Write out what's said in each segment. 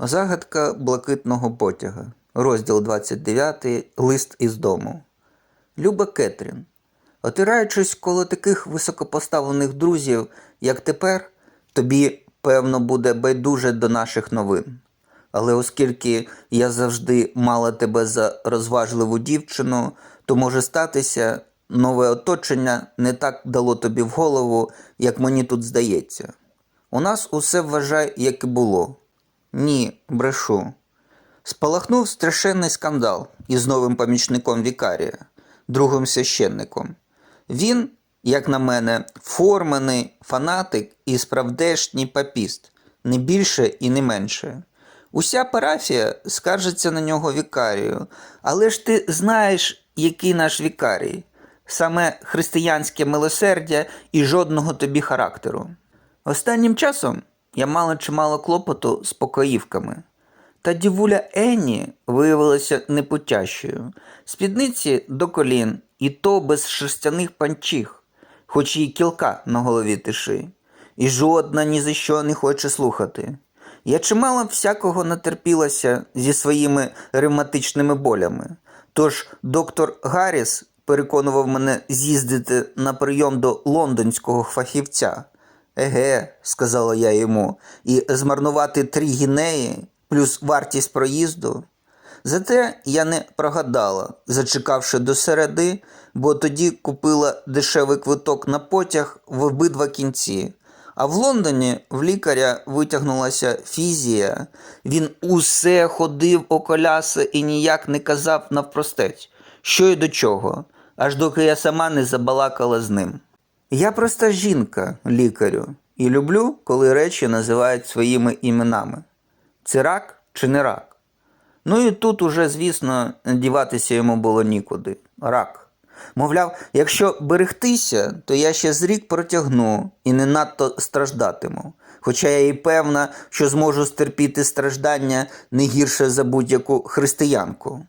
Загадка блакитного потяга. Розділ 29. Лист із дому. Люба Кетрін. Отираючись коло таких високопоставлених друзів, як тепер, тобі, певно, буде байдуже до наших новин. Але оскільки я завжди мала тебе за розважливу дівчину, то може статися, нове оточення не так дало тобі в голову, як мені тут здається. У нас усе вважай, як і було. Ні, брешу. Спалахнув страшенний скандал із новим помічником вікарія, другим священником. Він, як на мене, формений фанатик і справдешній папіст, не більше і не менше. Уся парафія скаржиться на нього вікарію, але ж ти знаєш, який наш вікарій. Саме християнське милосердя і жодного тобі характеру. Останнім часом я мала чимало клопоту з покоївками. Та дівуля Енні виявилася непутящою. Спідниці до колін, і то без шерстяних панчіх, хоч їй кілка на голові тиши. І жодна ні за що не хоче слухати. Я чимало всякого натерпілася зі своїми ревматичними болями. Тож доктор Гарріс переконував мене з'їздити на прийом до лондонського фахівця. Еге, сказала я йому, і змарнувати три гінеї плюс вартість проїзду. Зате я не прогадала, зачекавши до середи, бо тоді купила дешевий квиток на потяг в обидва кінці. А в Лондоні в лікаря витягнулася фізія. Він усе ходив о коляси і ніяк не казав навпростець, що й до чого, аж доки я сама не забалакала з ним. Я проста жінка, лікарю, і люблю, коли речі називають своїми іменами. Це рак чи не рак? Ну і тут уже, звісно, діватися йому було нікуди. Рак. Мовляв, якщо берегтися, то я ще з рік протягну і не надто страждатиму. Хоча я і певна, що зможу стерпіти страждання не гірше за будь-яку християнку.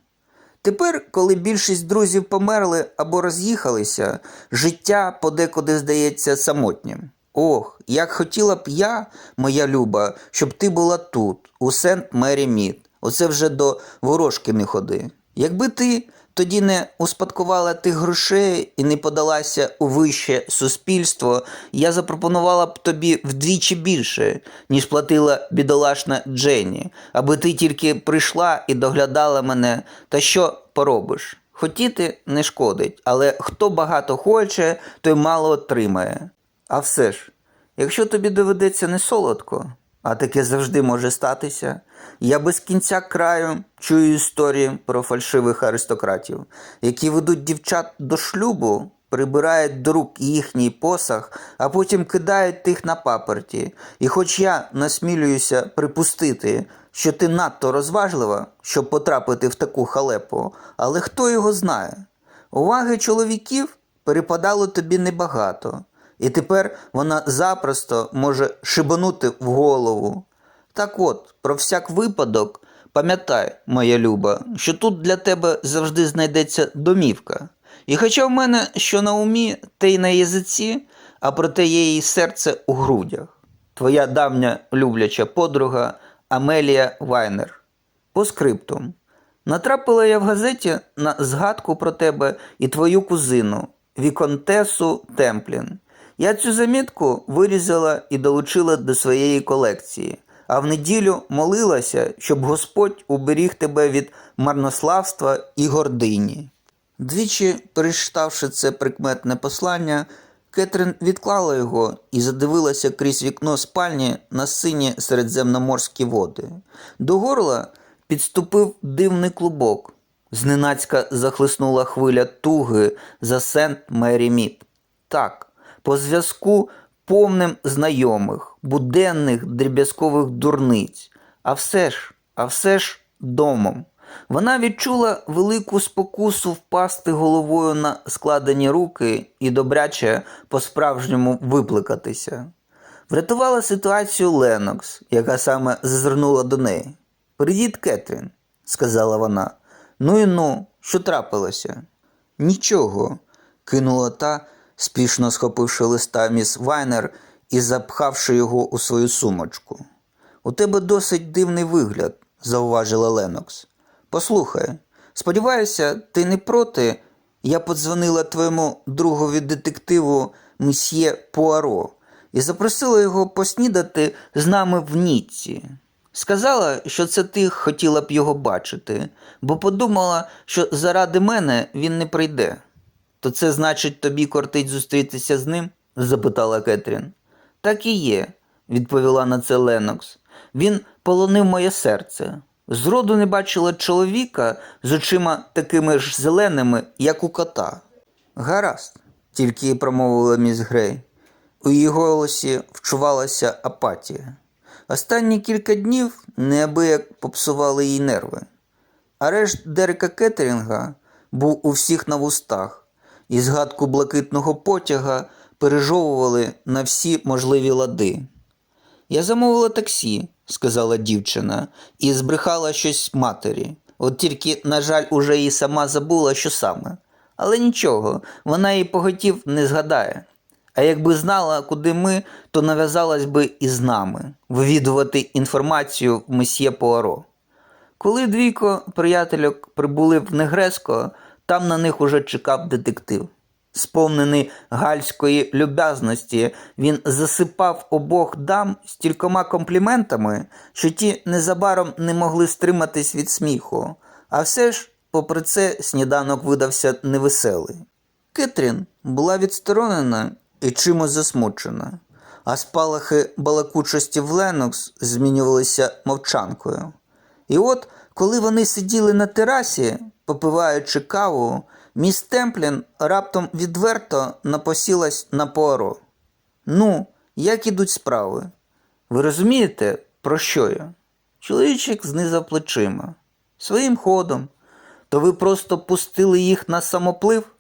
Тепер, коли більшість друзів померли або роз'їхалися, життя подекуди здається самотнім. Ох, як хотіла б я, моя люба, щоб ти була тут, у Сент Мері Мід. Оце вже до ворожки не ходи. Якби ти тоді не успадкувала тих грошей і не подалася у вище суспільство, я запропонувала б тобі вдвічі більше, ніж платила бідолашна Дженні, аби ти тільки прийшла і доглядала мене, та що поробиш? Хотіти не шкодить, але хто багато хоче, той мало отримає. А все ж, якщо тобі доведеться не солодко, а таке завжди може статися, я без кінця краю чую історії про фальшивих аристократів, які ведуть дівчат до шлюбу, прибирають до рук їхній посах, а потім кидають тих на паперті. І хоч я насмілююся припустити, що ти надто розважлива, щоб потрапити в таку халепу, але хто його знає? Уваги чоловіків перепадало тобі небагато, і тепер вона запросто може шибанути в голову. Так от, про всяк випадок, пам'ятай, моя люба, що тут для тебе завжди знайдеться домівка. І хоча в мене що на умі, те й на язиці, а проте є її серце у грудях. Твоя давня любляча подруга Амелія Вайнер. По скриптум. Натрапила я в газеті на згадку про тебе і твою кузину, Віконтесу Темплін. Я цю замітку вирізала і долучила до своєї колекції, а в неділю молилася, щоб Господь уберіг тебе від марнославства і гордині. Двічі, перечитавши це прикметне послання, Кетрин відклала його і задивилася крізь вікно спальні на сині середземноморські води. До горла підступив дивний клубок. Зненацька захлиснула хвиля туги за Сент Мері Мід. Так, по зв'язку повним знайомих, буденних дріб'язкових дурниць, а все ж, а все ж домом. Вона відчула велику спокусу впасти головою на складені руки і добряче по-справжньому випликатися. Врятувала ситуацію Ленокс, яка саме зазирнула до неї. Привіт, Кетрін, сказала вона. Ну і ну, що трапилося? Нічого, кинула та, спішно схопивши листа міс Вайнер і запхавши його у свою сумочку. У тебе досить дивний вигляд, зауважила Ленокс. Послухай, сподіваюся, ти не проти. Я подзвонила твоєму другові детективу мсьє Пуаро і запросила його поснідати з нами в Ніцці. Сказала, що це ти хотіла б його бачити, бо подумала, що заради мене він не прийде. То це значить тобі кортить зустрітися з ним? запитала Кетрін. Так і є, відповіла на це Ленокс. Він полонив моє серце. Зроду не бачила чоловіка з очима такими ж зеленими, як у кота. Гаразд, тільки промовила міс Грей. У її голосі вчувалася апатія. Останні кілька днів неабияк попсували їй нерви. Арешт Дерека Кеттерінга був у всіх на вустах, і згадку блакитного потяга пережовували на всі можливі лади. Я замовила таксі, сказала дівчина, і збрехала щось матері. От тільки, на жаль, уже і сама забула, що саме. Але нічого, вона її поготів не згадає. А якби знала, куди ми, то нав'язалась би і з нами вивідувати інформацію в месьє Пуаро. Коли двійко приятельок прибули в Негреско, там на них уже чекав детектив. Сповнений гальської люб'язності, він засипав обох дам стількома компліментами, що ті незабаром не могли стриматись від сміху. А все ж, попри це, сніданок видався невеселий. Кетрін була відсторонена і чимось засмучена, а спалахи балакучості в Ленокс змінювалися мовчанкою. І от, коли вони сиділи на терасі, попиваючи каву, міс Темплін раптом відверто напосілась на Пуаро. Ну, як ідуть справи? Ви розумієте, про що я? Чоловічик знизав плечима. Своїм ходом. То ви просто пустили їх на самоплив?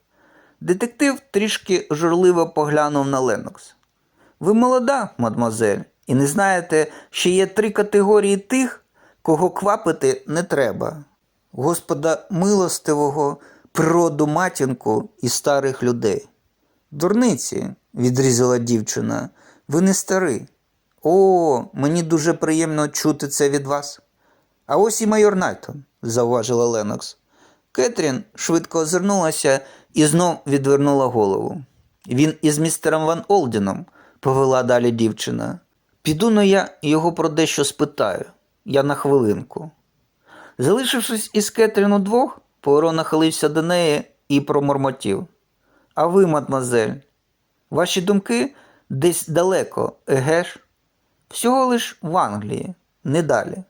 Детектив трішки журливо поглянув на Ленокс. Ви молода, мадмозель, і не знаєте, що є три категорії тих, кого квапити не треба. Господа милостивого, природу матінку і старих людей. Дурниці, відрізала дівчина, ви не старий. О, мені дуже приємно чути це від вас. А ось і майор Найтон, зауважила Ленокс. Кетрін швидко озирнулася і знов відвернула голову. Він із містером Ван Олдіном, повела далі дівчина. Піду но я його про дещо спитаю. Я на хвилинку. Залишившись із Кетрін удвох, Пуаро нахилився до неї і промормотів. А ви, мадмазель, ваші думки десь далеко, еге ж? Всього лиш в Англії, не далі.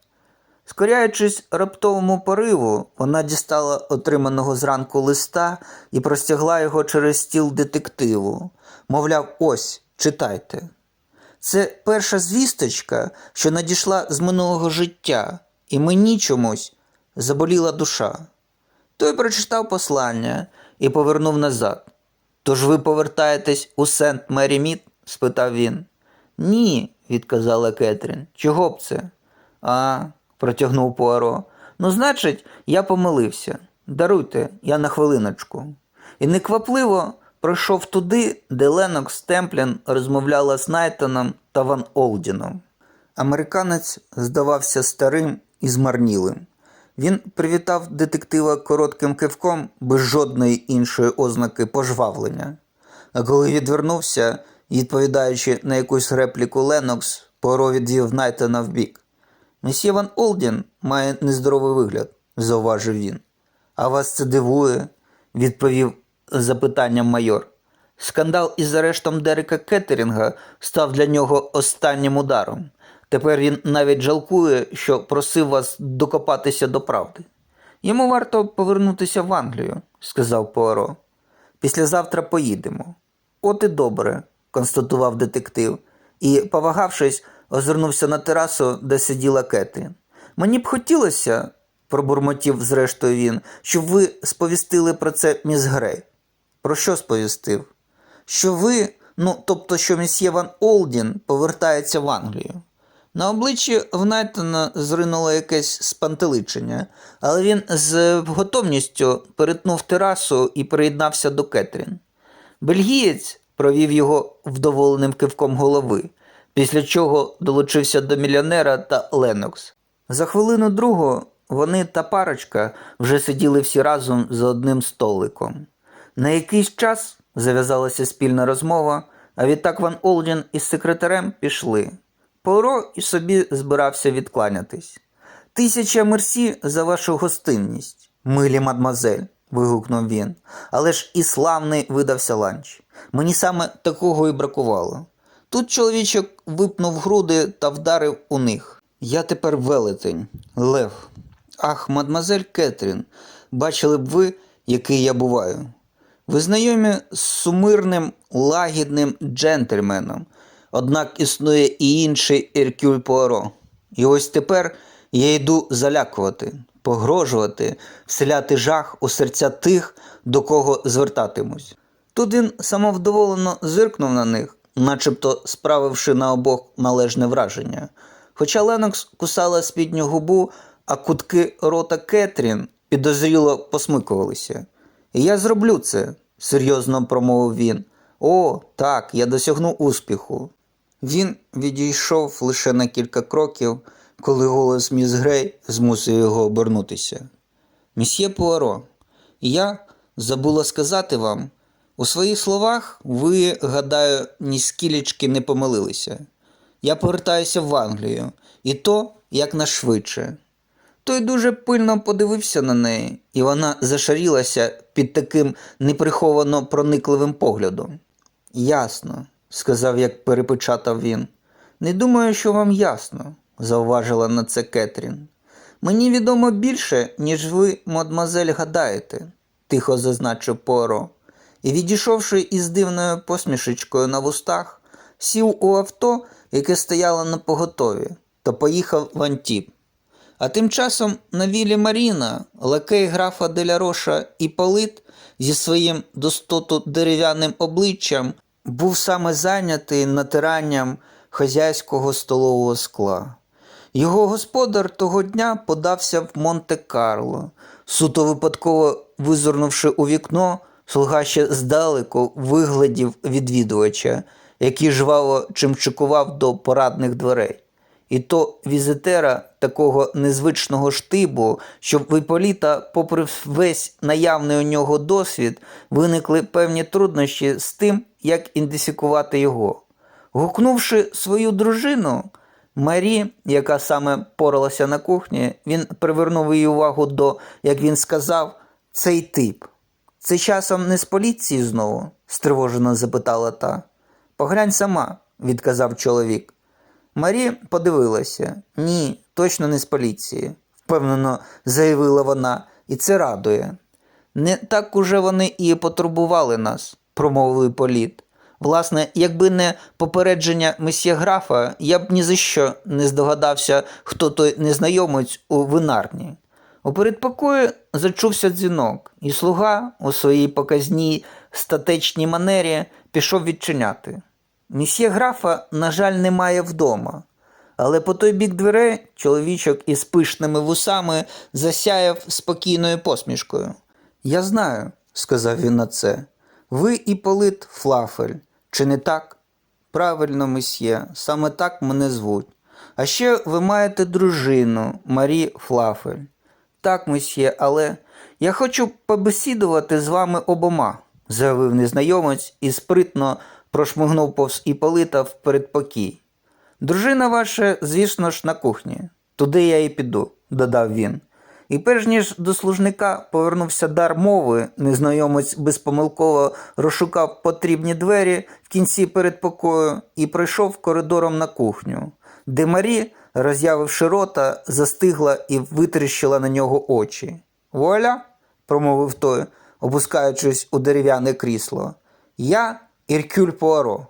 Скоряючись раптовому пориву, вона дістала отриманого зранку листа і простягла його через стіл детективу. Мовляв, ось, читайте. Це перша звісточка, що надійшла з минулого життя, і мені чомусь заболіла душа. Той прочитав послання і повернув назад. Тож ви повертаєтесь у Сент Мері Мід? спитав він. Ні, відказала Кетрін. Чого б це? А, протягнув Пуаро. Ну, значить, я помилився. Даруйте, я на хвилиночку. І неквапливо пройшов туди, де Ленокс Темплін розмовляла з Найтоном та Ван Олдіном. Американець здавався старим і змарнілим. Він привітав детектива коротким кивком без жодної іншої ознаки пожвавлення. А коли відвернувся, відповідаючи на якусь репліку Ленокс, Поро відвів Найтона вбік. Месьє Ван Олдін має нездоровий вигляд, зауважив він. А вас це дивує? відповів запитанням майор. Скандал із арештом Дерека Кеттерінга став для нього останнім ударом. Тепер він навіть жалкує, що просив вас докопатися до правди. Йому варто повернутися в Англію, сказав Пуаро. Післязавтра поїдемо. От і добре, констатував детектив, і, повагавшись, озирнувся на терасу, де сиділа Кетрін. Мені б хотілося, пробурмотів зрештою він, щоб ви сповістили про це міс Грей. Про що сповістив? Що ви, ну тобто, що місьє Ван Олдін повертається в Англію. На обличчі в Найтона зринуло якесь спантеличення, але він з готовністю перетнув терасу і приєднався до Кетрін. Бельгієць провів його вдоволеним кивком голови. після чого долучився до мільйонера та Ленокс. За хвилину другу вони та парочка вже сиділи всі разом за одним столиком. На якийсь час зав'язалася спільна розмова, а відтак Ван Олдін із секретарем пішли. Поро і собі збирався відкланятись. Тисяча мерсі за вашу гостинність, милі мадмазель, вигукнув він. Але ж і славний видався ланч. Мені саме такого і бракувало. Тут чоловічок випнув груди та вдарив у них. Я тепер велетень, Лев. Ах, мадмазель Кетрін, бачили б ви, який я буваю. Ви знайомі з сумирним, лагідним джентльменом, однак існує і інший Еркюль Пуаро. І ось тепер я йду залякувати, погрожувати, вселяти жах у серця тих, до кого звертатимусь. Тут він самовдоволено зиркнув на них, начебто справивши на обох належне враження. Хоча Ленокс кусала спідню губу, а кутки рота Кетрін підозріло посмикувалися. Я зроблю це, серйозно промовив він. О, так, я досягну успіху. Він відійшов лише на кілька кроків, коли голос міс Грей змусив його обернутися. Місьє Пуаро, я забула сказати вам, у своїх словах ви, гадаю, ні скілечки не помилилися. Я повертаюся в Англію, і то якнайшвидше. Той дуже пильно подивився на неї, і вона зашарілася під таким неприховано проникливим поглядом. Ясно, сказав, як перепечатав він. Не думаю, що вам ясно, зауважила на це Кетрін. Мені відомо більше, ніж ви, мадмазель, гадаєте, тихо зазначив Поро. І, відійшовши із дивною посмішечкою на вустах, сів у авто, яке стояло на поготові, та поїхав в Антіп. А тим часом на вілі Маріна лакей графа Деляроша і Полит зі своїм достоту дерев'яним обличчям був саме зайнятий натиранням хазяйського столового скла. Його господар того дня подався в Монте-Карло. Суто випадково визирнувши у вікно, слуга ще здалеку виглядів відвідувача, який жваво чимчикував до порадних дверей. І то візитера такого незвичного штибу, що в попри весь наявний у нього досвід, виникли певні труднощі з тим, як ідентифікувати його. Гукнувши свою дружину, Марі, яка саме поралася на кухні, він привернув її увагу до, як він сказав, цей тип. Це часом не з поліції знову? стривожено запитала та. Поглянь сама, відказав чоловік. Марі подивилася. Ні, точно не з поліції, впевнено заявила вона, і це радує. Не так уже вони і потурбували нас, промовив політ. Власне, якби не попередження месьє графа, я б ні за що не здогадався, хто той незнайомець у винарні. У передпокої зачувся дзвінок, і слуга у своїй показній статечній манері пішов відчиняти. Місьє графа, на жаль, немає вдома, але по той бік дверей чоловічок із пишними вусами засяяв спокійною посмішкою. Я знаю, сказав він на це. Ви Іполит Флафель, чи не так? Правильно, месьє, саме так мене звуть. А ще ви маєте дружину Марі Флафель. Так, месьє, але я хочу побесідувати з вами обома, заявив незнайомець і спритно прошмигнув повз Іполита в передпокій. Дружина ваша, звісно ж, на кухні. Туди я і піду, додав він. І перш ніж до служника повернувся дар мови, незнайомець безпомилково розшукав потрібні двері в кінці передпокою і пройшов коридором на кухню, де Марі, роз'явивши рота, застигла і витріщила на нього очі. Вуаля, промовив той, опускаючись у дерев'яне крісло. Я Іркюль Пуаро.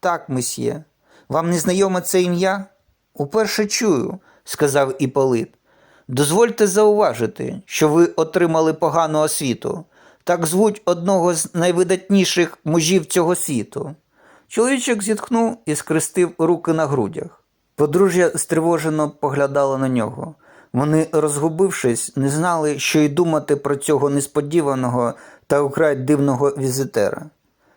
Так, месьє. Вам не знайоме це ім'я? Уперше чую, сказав Іполит. Дозвольте зауважити, що ви отримали погану освіту. Так звуть одного з найвидатніших мужів цього світу. Чоловічок зітхнув і скрестив руки на грудях. Подружжя стривожено поглядало на нього. Вони, розгубившись, не знали, що й думати про цього несподіваного та украй дивного візитера.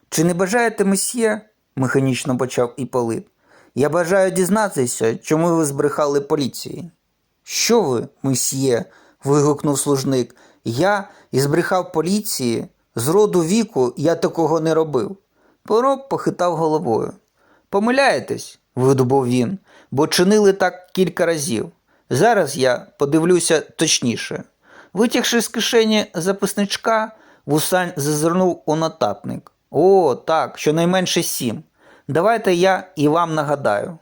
Чи не бажаєте месьє? механічно почав Іполит. Я бажаю дізнатися, чому ви збрехали поліції. Що ви, месьє? вигукнув служник. Я і збрехав поліції. З роду віку я такого не робив. Поро похитав головою. Помиляєтесь, видобув він, бо чинили так кілька разів. Зараз я подивлюся точніше. Витягши з кишені записничка, вусань зазирнув у нотатник. О, так, щонайменше сім. Давайте я і вам нагадаю.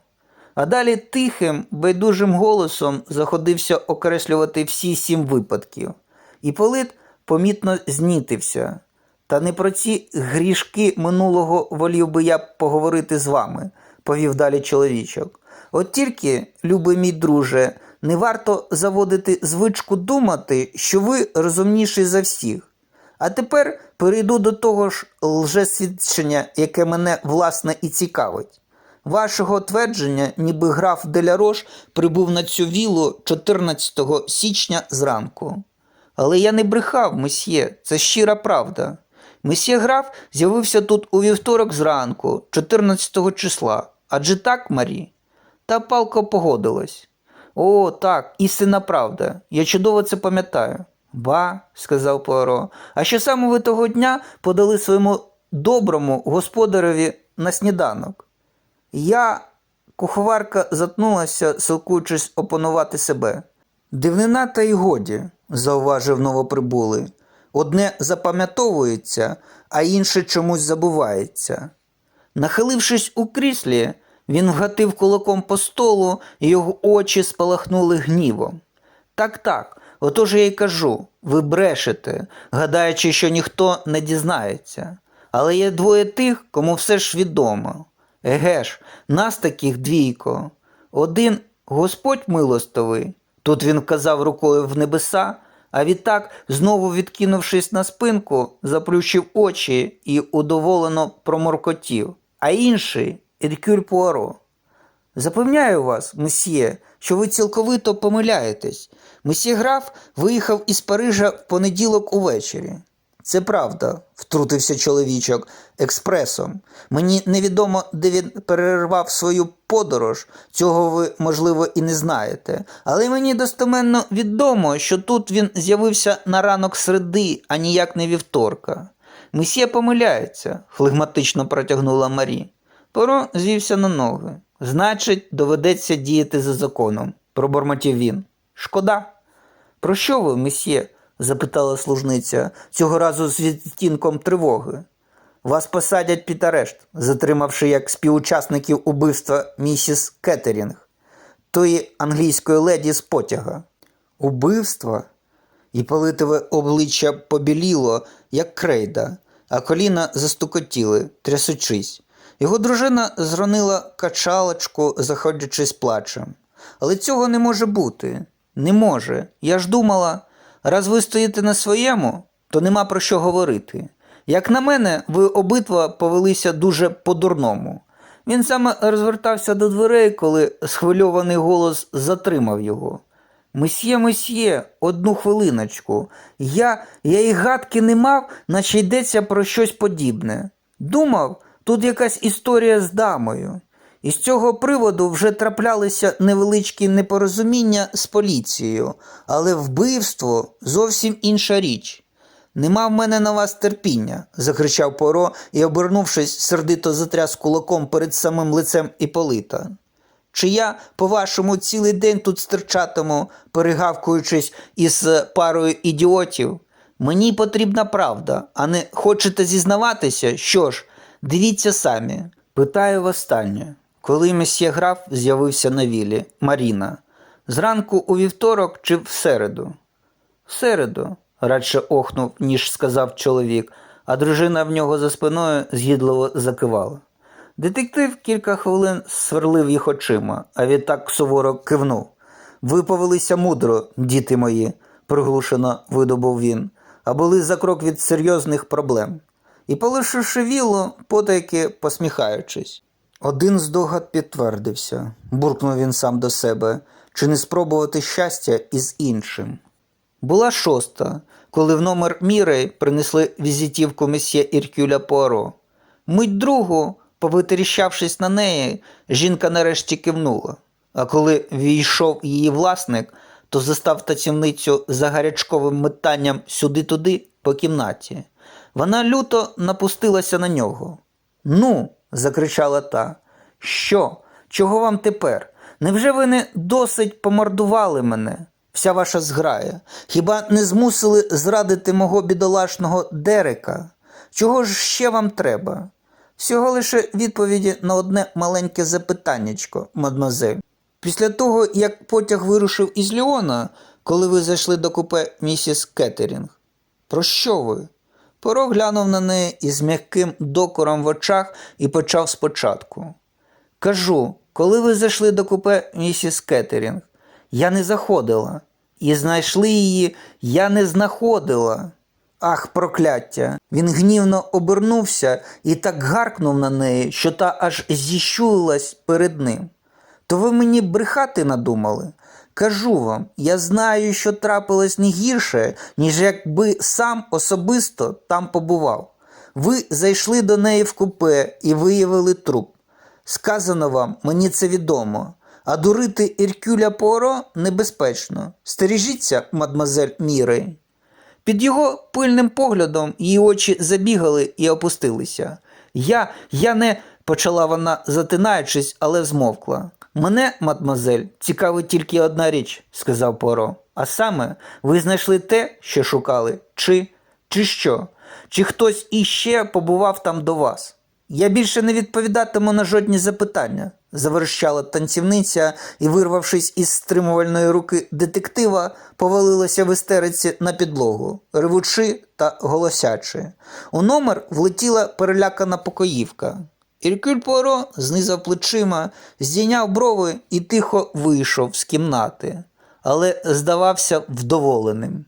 А далі тихим, байдужим голосом заходився окреслювати всі сім випадків. І Полит помітно знітився. Та не про ці грішки минулого волів би я поговорити з вами, повів далі чоловічок. От тільки, любий мій друже, не варто заводити звичку думати, що ви розумніші за всіх. А тепер перейду до того ж лжесвідчення, яке мене власне і цікавить. Вашого твердження, ніби граф Делярош прибув на цю вілу 14 січня зранку. Але я не брехав, месьє, це щира правда. Месьє граф з'явився тут у вівторок зранку, 14 числа. Адже так, Марі? Та палко погодилась. О, так, істинна правда. Я чудово це пам'ятаю. Ба, сказав Пуаро, а що саме ви того дня подали своєму доброму господареві на сніданок? Я, куховарка, затнулася, силкуючись опанувати себе. Дивнина та й годі, зауважив новоприбулий. Одне запам'ятовується, а інше чомусь забувається. Нахилившись у кріслі, він вгатив кулаком по столу, і його очі спалахнули гнівом. Так, так, отож я й кажу, ви брешете, гадаючи, що ніхто не дізнається. Але є двоє тих, кому все ж відомо. Еге ж, нас таких двійко. Один Господь милостивий, тут він вказав рукою в небеса, а відтак, знову відкинувшись на спинку, заплющив очі і удоволено проморкотів, а інший Еркюль Пуаро. Запевняю вас, месьє, що ви цілковито помиляєтесь. Месьє граф виїхав із Парижа в понеділок увечері. Це правда, втрутився чоловічок експресом. Мені невідомо, де він перервав свою подорож, цього ви, можливо, і не знаєте. Але мені достеменно відомо, що тут він з'явився на ранок середи, а ніяк не вівторка. Месьє помиляється, флегматично протягнула Марі. Поро звівся на ноги. Значить, доведеться діяти за законом, пробормотів він. Шкода. Про що ви, месьє? Запитала служниця, цього разу з відтінком тривоги. Вас посадять під арешт, затримавши як співучасників убивства місіс Кеттерінг, тої англійської леді з потяга. Убивства? І политове обличчя побіліло, як крейда, а коліна застукотіли, трясучись. Його дружина зронила качалочку, заходячись плачем. Але цього не може бути. Не може. Я ж думала, раз ви стоїте на своєму, то нема про що говорити. Як на мене, ви обидва повелися дуже по-дурному. Він саме розвертався до дверей, коли схвильований голос затримав його. Месьє, месьє, одну хвилиночку. Я, я і гадки не мав, наче йдеться про щось подібне. Думав, тут якась історія з дамою. І з цього приводу вже траплялися невеличкі непорозуміння з поліцією, але вбивство зовсім інша річ. Нема в мене на вас терпіння, закричав Поро і, обернувшись, сердито затряс кулаком перед самим лицем Іполита. Чи я, по-вашому, цілий день тут стирчатиму, перегавкуючись із парою ідіотів? Мені потрібна правда, а не хочете зізнаватися? Що ж, дивіться самі. Питаю востаннє, коли месьє граф з'явився на вілі, Маріна, зранку у вівторок чи в середу? В середу, радше охнув, ніж сказав чоловік, а дружина в нього за спиною згідливо закивала. Детектив кілька хвилин сверлив їх очима, а відтак суворо кивнув. Ви повелися мудро, діти мої, приглушено видобув він, а були за крок від серйозних проблем. І, полишивши віллу, потайки посміхаючись. Один здогад підтвердився, буркнув він сам до себе, чи не спробувати щастя із іншим. Була шоста, коли в номер Мірей принесли візитівку месьє Іркюля Пуаро. Мить другу повитріщавшись на неї, жінка нарешті кивнула. А коли війшов її власник, то застав тацівницю за гарячковим метанням сюди-туди по кімнаті. Вона люто напустилася на нього. Ну, закричала та. Що? Чого вам тепер? Невже ви не досить помордували мене? Вся ваша зграя. Хіба не змусили зрадити мого бідолашного Дерека? Чого ж ще вам треба? Всього лише відповіді на одне маленьке запитаннячко, мадмозель. Після того, як потяг вирушив із Ліона, коли ви зайшли до купе місіс Кеттерінг. Про що ви? Поро глянув на неї із м'яким докором в очах і почав спочатку. Кажу, коли ви зайшли до купе місіс Кеттерінг, я не заходила. І знайшли її, я не знаходила. Ах, прокляття! Він гнівно обернувся і так гаркнув на неї, що та аж зіщулилась перед ним. То ви мені брехати надумали? Кажу вам, я знаю, що трапилось не гірше, ніж якби сам особисто там побував. Ви зайшли до неї в купе і виявили труп. Сказано вам, мені це відомо. А дурити Іркюля Поро небезпечно. Стережіться, мадмазель Мірей. Під його пильним поглядом її очі забігали і опустилися. Я, я не, почала вона, затинаючись, але змовкла. Мене, мадмазель, цікавить тільки одна річ, сказав Поро. А саме, ви знайшли те, що шукали, чи, чи що? Чи хтось іще побував там до вас? Я більше не відповідатиму на жодні запитання, заверщала танцівниця і, вирвавшись із стримувальної руки детектива, повалилася в істериці на підлогу, ревучи та голосячи. У номер влетіла перелякана покоївка. Іркюль Пуаро знизав плечима, здійняв брови і тихо вийшов з кімнати, але здавався вдоволеним.